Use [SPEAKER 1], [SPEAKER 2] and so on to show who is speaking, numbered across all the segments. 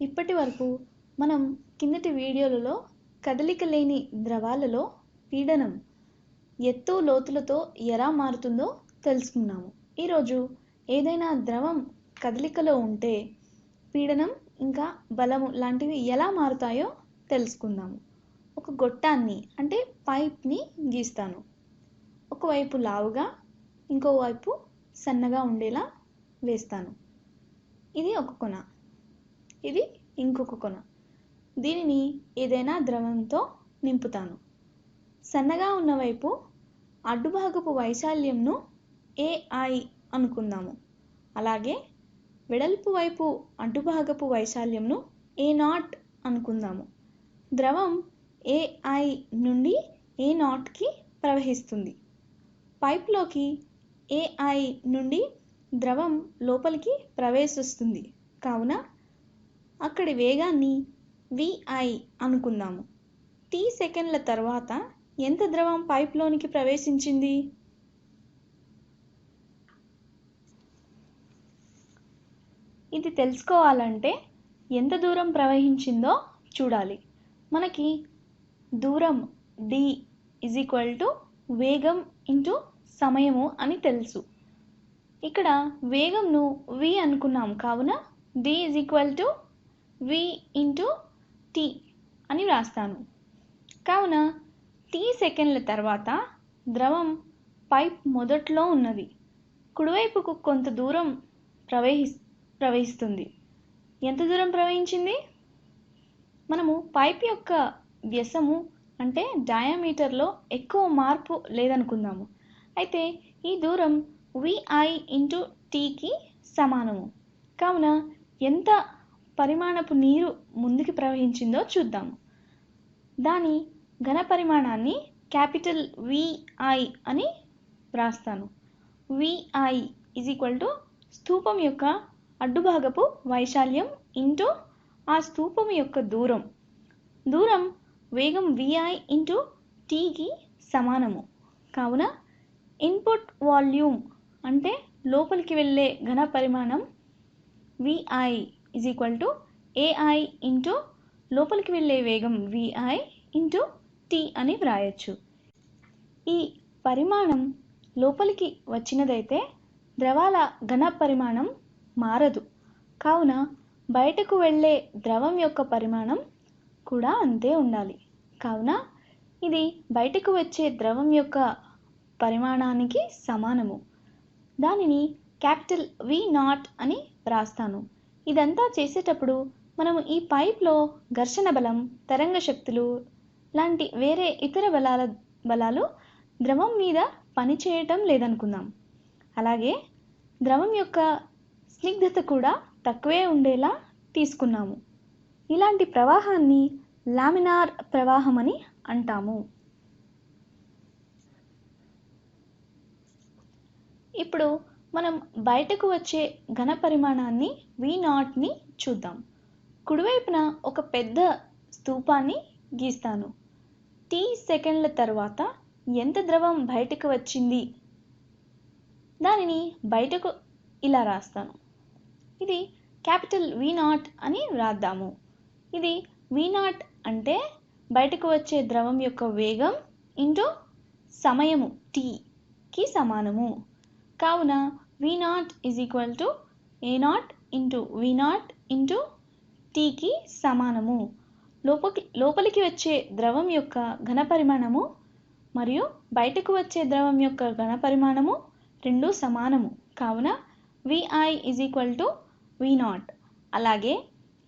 [SPEAKER 1] ఇప్పటి వరకు మనం కిందటి వీడియోలలో కదలిక లేని ద్రవాలలో పీడనం ఎత్తు లోతులతో ఎలా మారుతుందో తెలుసుకున్నాము. ఈరోజు ఏదైనా ద్రవం కదలికలో ఉంటే పీడనం ఇంకా బలము లాంటివి ఎలా మారుతాయో తెలుసుకుందాము. ఒక గొట్టాన్ని అంటే పైప్ని గీస్తాను. ఒకవైపు లావుగా ఇంకోవైపు సన్నగా ఉండేలా వేస్తాను. ఇది ఒక కొన. ఇది ఇంకొక కొన. దీనిని ఏదైనా ద్రవంతో నింపుతాను. సన్నగా ఉన్నవైపు అడ్డుభాగపు వైశాల్యంను ఏఐ అనుకుందాము. అలాగే వెడల్పు వైపు అడ్డుభాగపు వైశాల్యంను ఏ నాట్ అనుకుందాము. ద్రవం ఏఐ నుండి ఏ నాట్కి ప్రవహిస్తుంది. పైప్లోకి ఏఐ నుండి ద్రవం లోపలికి ప్రవేశిస్తుంది. కావున అక్కడి వేగాన్ని విఐ అనుకుందాము. టీ సెకండ్ల తర్వాత ఎంత ద్రవం పైప్లోనికి ప్రవేశించింది? ఇది తెలుసుకోవాలంటే ఎంత దూరం ప్రవహించిందో చూడాలి. మనకి దూరం డి ఇజ్ ఈక్వల్ టు వేగం ఇంటూ సమయము అని తెలుసు. ఇక్కడ వేగంను వి అనుకున్నాం కావున D is equal to V into T అని వ్రాస్తాను. కావున టీ సెకండ్ల తర్వాత ద్రవం పైప్ మొదట్లో ఉన్నది. కుడివైపుకు కొంత దూరం ప్రవహి ప్రవహిస్తుంది. ఎంత దూరం ప్రవహించింది? మనము పైప్ యొక్క వ్యసము అంటే డయామీటర్లో ఎక్కువ మార్పు లేదనుకుందాము. అయితే ఈ దూరం విఐ ఇంటూ టీకి సమానము. కావున ఎంత పరిమాణపు నీరు ముందుకు ప్రవహించిందో చూద్దాము దాని ఘన పరిమాణాన్ని క్యాపిటల్ విఐ అని వ్రాస్తాను. విఐ ఈజ్ ఈక్వల్ టు స్థూపం యొక్క అడ్డుభాగపు వైశాల్యం ఇంటూ ఆ స్థూపం యొక్క దూరం. దూరం వేగం విఐ ఇంటూ టీకి సమానము. కావున ఇన్పుట్ వాల్యూమ్ అంటే లోపలికి వెళ్ళే ఘన పరిమాణం V I is equal to A I into లోపలికి వెళ్ళే వేగం విఐ ఇంటూ టీ అని వ్రాయొచ్చు. ఈ పరిమాణం లోపలికి వచ్చినదైతే ద్రవాల ఘన పరిమాణం మారదు. కావున బయటకు వెళ్ళే ద్రవం యొక్క పరిమాణం కూడా అంతే ఉండాలి. కావున ఇది బయటకు వచ్చే ద్రవం యొక్క పరిమాణానికి సమానము. దానిని క్యాపిటల్ వి నాట్ అని వ్రాస్తాను. ఇదంతా చేసేటప్పుడు మనము ఈ పైప్లో ఘర్షణ బలం తరంగ శక్తులు లాంటి వేరే ఇతర బలాల బలాలు ద్రవం మీద పనిచేయటం లేదనుకుందాం. అలాగే ద్రవం యొక్క స్నిగ్ధత కూడా తక్కువే ఉండేలా తీసుకున్నాము. ఇలాంటి ప్రవాహాన్ని లామినార్ ప్రవాహం అని అంటాము. ఇప్పుడు మనం బయటకు వచ్చే ఘన పరిమాణాన్ని వి నాట్ని చూద్దాం. కుడివైపున ఒక పెద్ద స్తూపాన్ని గీస్తాను. టీ సెకండ్ల తర్వాత ఎంత ద్రవం బయటకు వచ్చింది? దానిని బయటకు ఇలా రాస్తాను. ఇది క్యాపిటల్ వి నాట్ అని వ్రాద్దాము. ఇది వి నాట్ అంటే బయటకు వచ్చే ద్రవం యొక్క వేగం ఇంటూ సమయము టీకి సమానము. కావున V not is equal to A not into V not into టీకి సమానము. లోపకి లోపలికి వచ్చే ద్రవం యొక్క ఘన పరిమాణము మరియు బయటకు వచ్చే ద్రవం యొక్క ఘన పరిమాణము రెండు సమానము. కావున V I is equal to V not అలాగే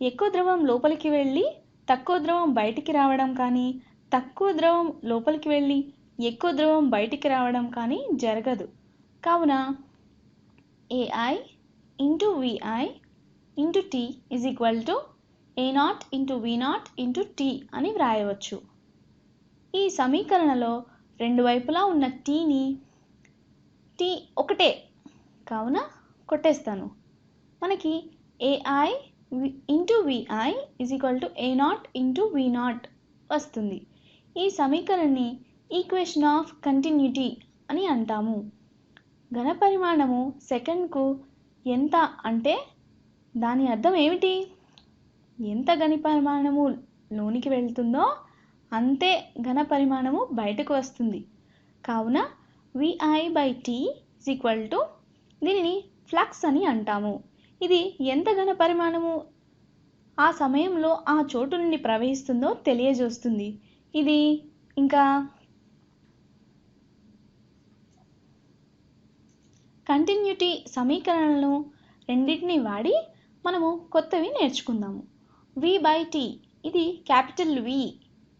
[SPEAKER 1] ఎక్కువ ద్రవం లోపలికి వెళ్ళి తక్కువ ద్రవం బయటికి రావడం కానీ తక్కువ ద్రవం లోపలికి వెళ్ళి ఎక్కువ ద్రవం బయటికి రావడం కానీ జరగదు. కావున A I into V I into T is equal to A not into V not into T అని వ్రాయవచ్చు. ఈ సమీకరణలో రెండు వైపులా ఉన్న టీని టీ ఒకటే కావున కొట్టేస్తాను. మనకి A I into V I is equal to A not into V not వస్తుంది. ఈ సమీకరణని ఈక్వేషన్ ఆఫ్ కంటిన్యూటీ అని అంటాము. ఘన పరిమాణము సెకండ్కు ఎంత అంటే దాని అర్థం ఏమిటి? ఎంత ఘన పరిమాణము లోనికి వెళ్తుందో అంతే ఘన పరిమాణము బయటకు వస్తుంది. కావున V I by T is equal to దీనిని ఫ్లక్స్ అని అంటాము. ఇది ఎంత ఘన పరిమాణము ఆ సమయంలో ఆ చోటు నుండి ప్రవహిస్తుందో తెలియజేస్తుంది. ఇది ఇంకా కంటిన్యూటీ సమీకరణలను రెండింటిని వాడి మనము కొత్తవి నేర్చుకుందాము. వి బై టీ ఇది capital V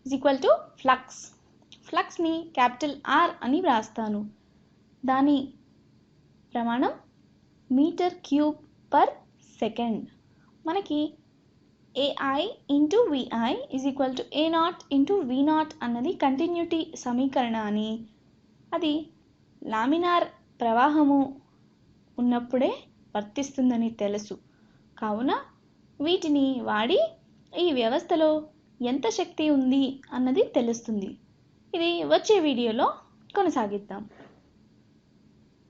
[SPEAKER 1] is equal to flux ఫ్లక్స్ని capital R అని వ్రాస్తాను. దాని ప్రమాణం మీటర్ క్యూబ్ పర్ సెకండ్ మనకి A I into V I is equal to A not into V not అన్నది కంటిన్యూటీ సమీకరణ అని అది లామినార్ ప్రవాహము ఉన్నప్పుడే వర్తిస్తుందని తెలుసు. కావున వీటిని వాడి ఈ వ్యవస్థలో ఎంత శక్తి ఉంది అన్నది తెలుస్తుంది. ఇది వచ్చే వీడియోలో కొనసాగిద్దాం.